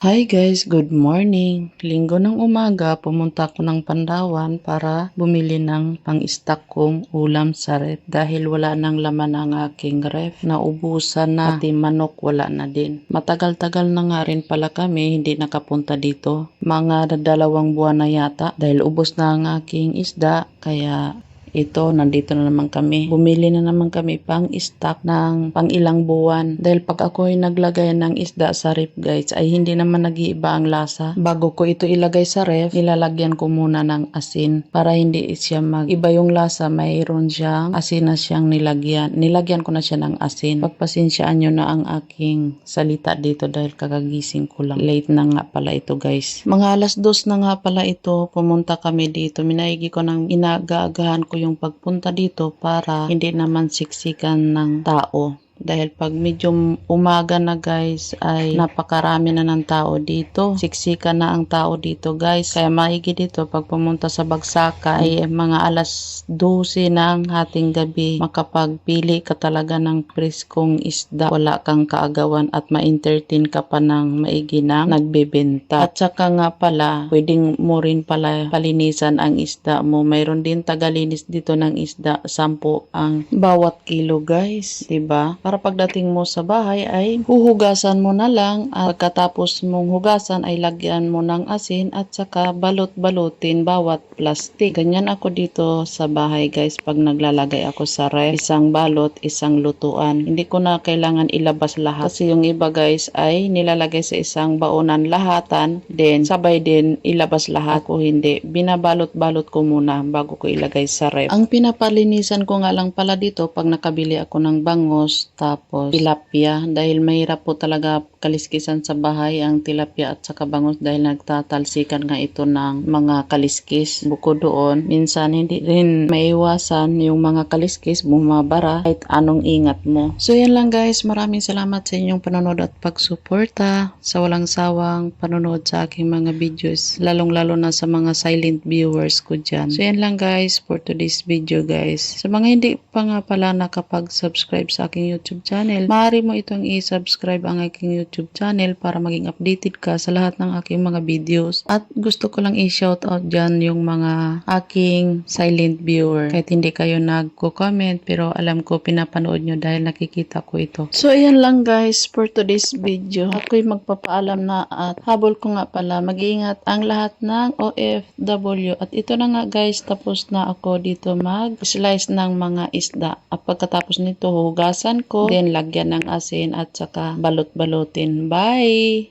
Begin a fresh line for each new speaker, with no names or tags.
Hi guys, good morning. Linggo ng umaga, pumunta ako ng Pandawan para bumili ng pang-stock kong ulam sa ref dahil wala nang laman ang aking ref. Naubusan na, pati manok wala na din. Matagal-tagal na nga rin pala kami hindi nakapunta dito. Mga dalawang buwan na yata dahil ubos na ang aking isda kaya ito, nandito na naman kami. Bumili na naman kami pang stock ng pang ilang buwan. Dahil pag ako ay naglagay ng isda sa ref guys, ay hindi naman nag-iiba ang lasa. Bago ko ito ilagay sa ref, ilalagyan ko muna ng asin para hindi siya mag-iba yung lasa. Mayroon siyang asin na siyang nilagyan. Nilagyan ko na siya ng asin. Pagpasensyaan nyo na ang aking salita dito dahil kakagising ko lang. Late na nga pala ito guys. Mga alas dos na nga pala ito, pumunta kami dito. Minaigi ko ng inagaagahan ko yung pagpunta dito para hindi naman siksikan ng tao. Dahil pag medyo umaga na guys ay napakarami na ng tao dito. Siksikan na ang tao dito guys. Kaya maigi dito pag pumunta sa Bagsaka ay mga alas 12 ng hating gabi. Makapagpili ka talaga ng preskong isda. Wala kang kaagawan at ma-entertain ka pa ng maigi na nagbebenta. At saka nga pala, pwedeng mo rin pala palinisan ang isda mo. Mayroon din tagalinis dito ng isda. Sampo ang bawat kilo guys. 'di ba? Para pagdating mo sa bahay ay huhugasan mo na lang at pagkatapos mong hugasan ay lagyan mo ng asin at saka balot-balutin bawat plastic. Ganyan ako dito sa bahay guys pag naglalagay ako sa ref. Isang balot, isang lutuan. Hindi ko na kailangan ilabas lahat kasi yung iba guys ay nilalagay sa isang baonan lahatan then sabay din ilabas lahat ko hindi. Binabalot-balot ko muna bago ko ilagay sa ref. Ang pinapalinisan ko nga lang pala dito pag nakabili ako ng bangos tapos tilapia dahil mahirap po talaga kaliskisan sa bahay ang tilapia at saka bangos dahil nagtatalsikan nga ito ng mga kaliskis. Bukod doon, minsan hindi rin maiwasan yung mga kaliskis bumabara kahit anong ingat mo. So yan lang guys, maraming salamat sa inyong panonood at pagsuporta sa walang sawang panonood sa aking mga videos, lalong lalo na sa mga silent viewers ko dyan. So yan lang guys for today's video guys. Sa mga hindi pa nga pala nakapag-subscribe sa aking YouTube channel, maaari mo itong i-subscribe ang aking YouTube channel para maging updated ka sa lahat ng aking mga videos. At gusto ko lang i-shout out dyan yung mga aking silent viewer. Kahit hindi kayo nagko-comment pero alam ko pinapanood nyo dahil nakikita ko ito. So ayan lang guys for today's video. Ako'y magpapaalam na at habol ko nga pala mag-iingat ang lahat ng OFW. At ito na nga guys tapos na ako dito mag-slice ng mga isda. At pagkatapos nito hugasan ko then lagyan ng asin at saka balot-balutin. Bye!